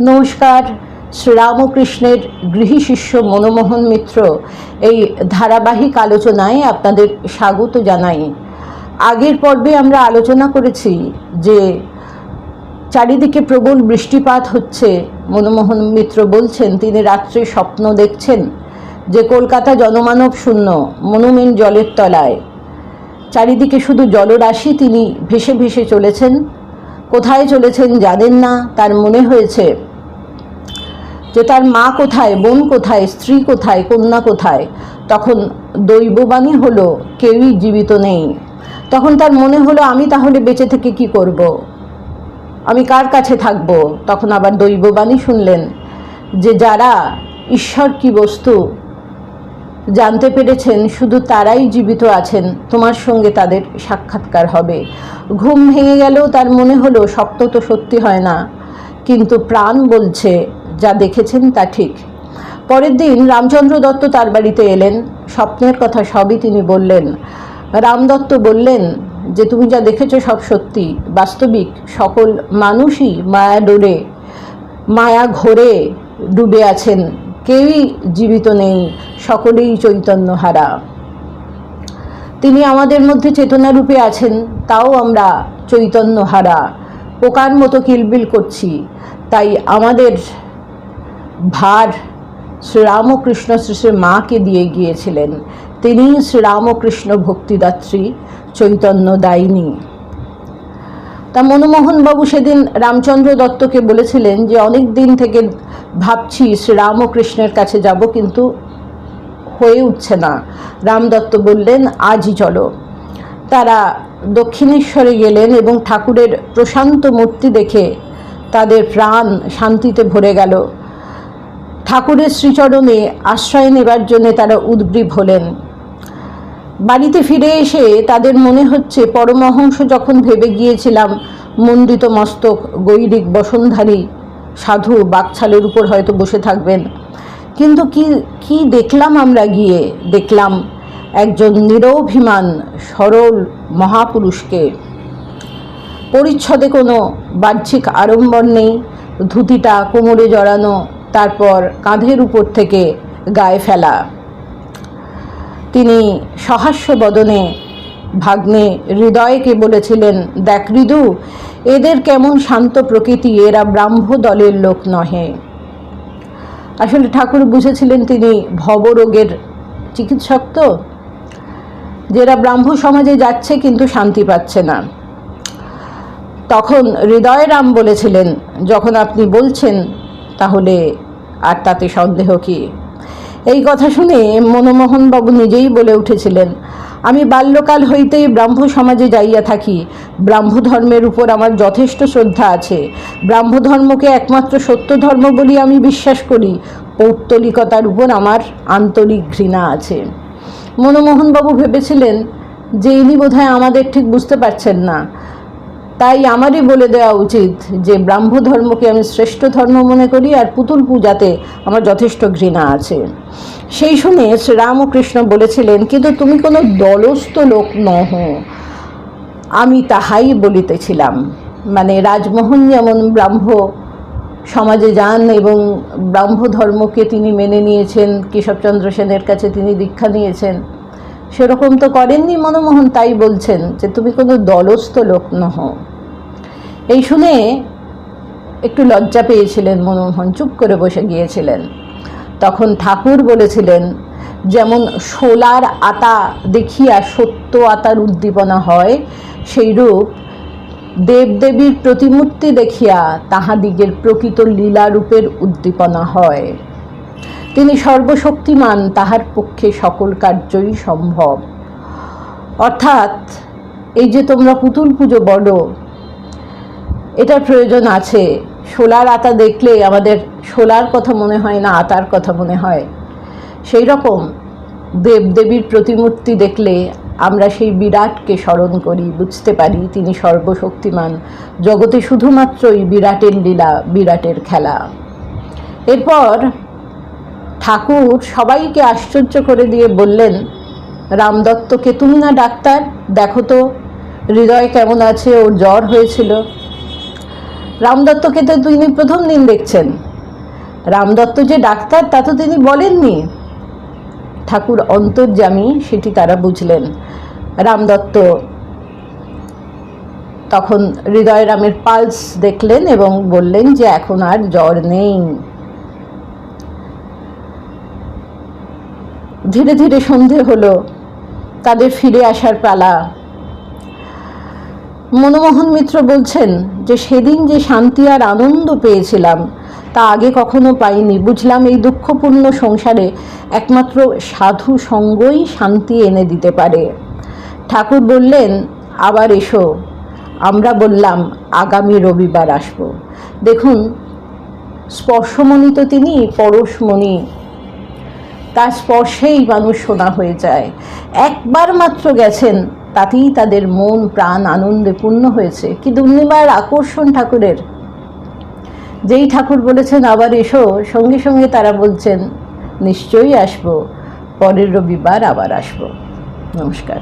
নমস্কার। শ্রীরামকৃষ্ণের গৃহী শিষ্য মনমোহন মিত্র এই ধারাবাহিক আলোচনায় আপনাদের স্বাগত জানাই। আগের পর্বে আমরা আলোচনা করেছি যে চারিদিকে প্রবল বৃষ্টিপাত হচ্ছে। মনমোহন মিত্র বলছেন, তিনি রাত্রে স্বপ্ন দেখছেন যে কলকাতা জনমানব শূন্য, মনুমেন্ট জলের তলায়। চারিদিকে শুধু জলরাশি তিনি ভেসে ভেসে চলেছেন। কোথায় চলেছেন জানেন না, তার মনে হয়েছে যে তার মা কোথায়, বোন কোথায়, স্ত্রী কোথায়, কন্যা কোথায়, তখন দৈববাণী হলো, কেউই জীবিত নেই তখন তার মনে হলো, আমি তাহলে বেঁচে থেকে কি করব। আমি কার কাছে থাকব তখন আবার দৈববাণী শুনলেন যে যারা ঈশ্বর কি বস্তু জানতে পেরেছেন শুধু তারাই জীবিত আছেন, তোমার সঙ্গে তাদের সাক্ষাৎকার হবে। ঘুম ভেঙে গেলেও তার মনে হলো স্বপ্ন তো সত্যি হয় না, কিন্তু প্রাণ বলছে যা দেখেছেন তা ঠিক। পরের দিন রামচন্দ্র দত্ত তার বাড়িতে এলেন, স্বপ্নের কথা সবই তিনি বললেন। রাম দত্ত বললেন যে, তুমি যা দেখেছ সব সত্যি, বাস্তবিক, সকল মানুষই মায়া ডোরে মায়া ঘোরে ডুবে আছেন কেউই জীবিত নেই, সকলেই চৈতন্য হারা তিনি আমাদের মধ্যে চেতনারূপে আছেন, তাও আমরা চৈতন্য হারা পোকার মতো কিলবিল করছি, তাই আমাদের ভার শ্রীরামকৃষ্ণ শ্রী শ্রী মাকে দিয়ে গিয়েছিলেন। তিনি শ্রীরামকৃষ্ণ ভক্তিদাত্রী চৈতন্য দায়িনী তা মনমোহনবাবু সেদিন রামচন্দ্র দত্তকে বলেছিলেন যে, অনেক দিন থেকে ভাবছি শ্রীরামকৃষ্ণের কাছে যাব, কিন্তু হয়ে উঠছে না। রাম দত্ত বললেন, আজই চলো। তারা দক্ষিণেশ্বরে গেলেন এবং ঠাকুরের প্রশান্ত মূর্তি দেখে তাদের প্রাণ শান্তিতে ভরে গেল। ঠাকুরের শ্রীচরণে আশ্রয় নেবার জন্য তারা উদ্গ্রীব হলেন। বাড়িতে ফিরে এসে তাদের মনে হচ্ছে পরমহংস যখন ভেবে গিয়েছিলাম মণ্ডিত মস্তক, গৈরিক বসনধারী, সাধু বাকছালের উপর হয়তো বসে থাকবেন। কিন্তু কি কি দেখলাম আমরা গিয়ে? দেখলাম একজন নিরভিমান, সরল মহাপুরুষকে। পরিচ্ছদে কোনো বাহ্যিক আড়ম্বর নেই, ধুতিটা কোমরে জড়ানো, তারপর কাঁধের উপর থেকে গায়ে ফেলা। তিনি সহাস্য বদনে ভাগ্নে হৃদয়কে বলেছিলেন, দেখ হৃদু, এদের কেমন শান্ত প্রকৃতি, এরা ব্রাহ্ম দলের লোক নহে। আসলে ঠাকুর বুঝেছিলেন তিনি ভবরোগের চিকিৎসক তো, যেরা ব্রাহ্ম সমাজে যাচ্ছে কিন্তু শান্তি পাচ্ছে না। তখন হৃদয় রাম বলেছিলেন, যখন আপনি বলছেন, তাহলে আর তাতে সন্দেহ কি? এই কথা শুনে মনমোহনবাবু নিজেই বলে উঠেছিলেন, আমি বাল্যকাল হইতেই ব্রাহ্ম সমাজে যাইয়া থাকি। ব্রাহ্ম ধর্মের উপর আমার যথেষ্ট শ্রদ্ধা আছে। ব্রাহ্ম ধর্মকে একমাত্র সত্য ধর্ম বলি আমি বিশ্বাস করি। পৌত্তলিকতার উপর আমার আন্তরিক ঘৃণা আছে। মনমোহনবাবু ভেবেছিলেন যে ইনি বোধহয় আমাদের ঠিক বুঝতে পারছেন না। তাই আমারই বলে দেওয়া উচিত যে ব্রাহ্ম ধর্মকে আমি শ্রেষ্ঠ ধর্ম মনে করি আর পুতুল পূজাতে আমার যথেষ্ট ঘৃণা আছে। সেই শুনে শ্রীরামকৃষ্ণ বলেছিলেন, কিন্তু তুমি কোনো দলস্থ লোক নহ। আমি তাহাই বলিতেছিলাম। মানে রাজমোহন যেমন ব্রাহ্ম সমাজে যান এবং ব্রাহ্ম ধর্মকে তিনি মেনে নিয়েছেন, কেশবচন্দ্র সেনের কাছে তিনি দীক্ষা নিয়েছেন সেরকম তো করেননি মনমোহন, তাই বলছেন যে তুমি কোনো দলস্থ লোক নহ। এই শুনে একটু লজ্জা পেয়েছিলেন মনমোহন, চুপ করে বসে গিয়েছিলেন। তখন ঠাকুর বলেছিলেন, যেমন শোলার আতা দেখিয়া সত্য আতার উদ্দীপনা হয়, সেইরূপ দেবদেবীর প্রতিমূর্তি দেখিয়া তাহাদিগের প্রকৃত লীলারূপের উদ্দীপনা হয়। তিনি সর্বশক্তিমান, তাহার পক্ষে সকল কার্যই সম্ভব। অর্থাৎ, এই যে তোমরা পুতুল পুজো বলো, এটার প্রয়োজন আছে। শোলার আতা দেখলে আমাদের শোলার কথা মনে হয় না, আতার কথা মনে হয়। সেই রকম দেবদেবীর প্রতিমূর্তি দেখলে আমরা সেই বিরাটকে স্মরণ করি, বুঝতে পারি তিনি সর্বশক্তিমান। জগতে শুধুমাত্রই বিরাটের লীলা, বিরাটের খেলা। এরপর ঠাকুর সবাইকে আশ্চর্য করে দিয়ে বললেন রামদত্তকে তুমি না ডাক্তার? দেখো তো, হৃদয় কেমন আছে, ওর জ্বর হয়েছিল। রামদত্তকে তো তিনি প্রথম দিন দেখছেন। রামদত্ত যে ডাক্তার, তা তো তিনি বলেননি। ঠাকুর অন্তর্যামী, সেটি তারা বুঝলেন। রামদত্ত তখন হৃদয়রামের পালস দেখলেন এবং বললেন যে এখন আর জ্বর নেই। ধীরে ধীরে সন্ধে হলো, তাদের ফিরে আসার পালা। মনমোহন মিত্র বলছেন যে, সেদিন যে শান্তি আর আনন্দ পেয়েছিলাম, তা আগে কখনো পাইনি। বুঝলাম এই দুঃখপূর্ণ সংসারে একমাত্র সাধু সঙ্গই শান্তি এনে দিতে পারে। ঠাকুর বললেন, আবার এসো। আমরা বললাম, আগামী রবিবার আসব। দেখুন, স্পর্শমণি তো তিনি, পরশমণি তার স্পর্শেই মানুষ সোনা হয়ে যায়। একবার মাত্র গেছেন, তাতেই তাদের মন, প্রাণ আনন্দে পূর্ণ হয়েছে। কি দুর্নিবার আকর্ষণ ঠাকুরের। যেই ঠাকুর বলেছেন, আবার এসো। সঙ্গে সঙ্গে তারা বলছেন, নিশ্চয়ই আসব। পরের রবিবার আবার আসব। নমস্কার।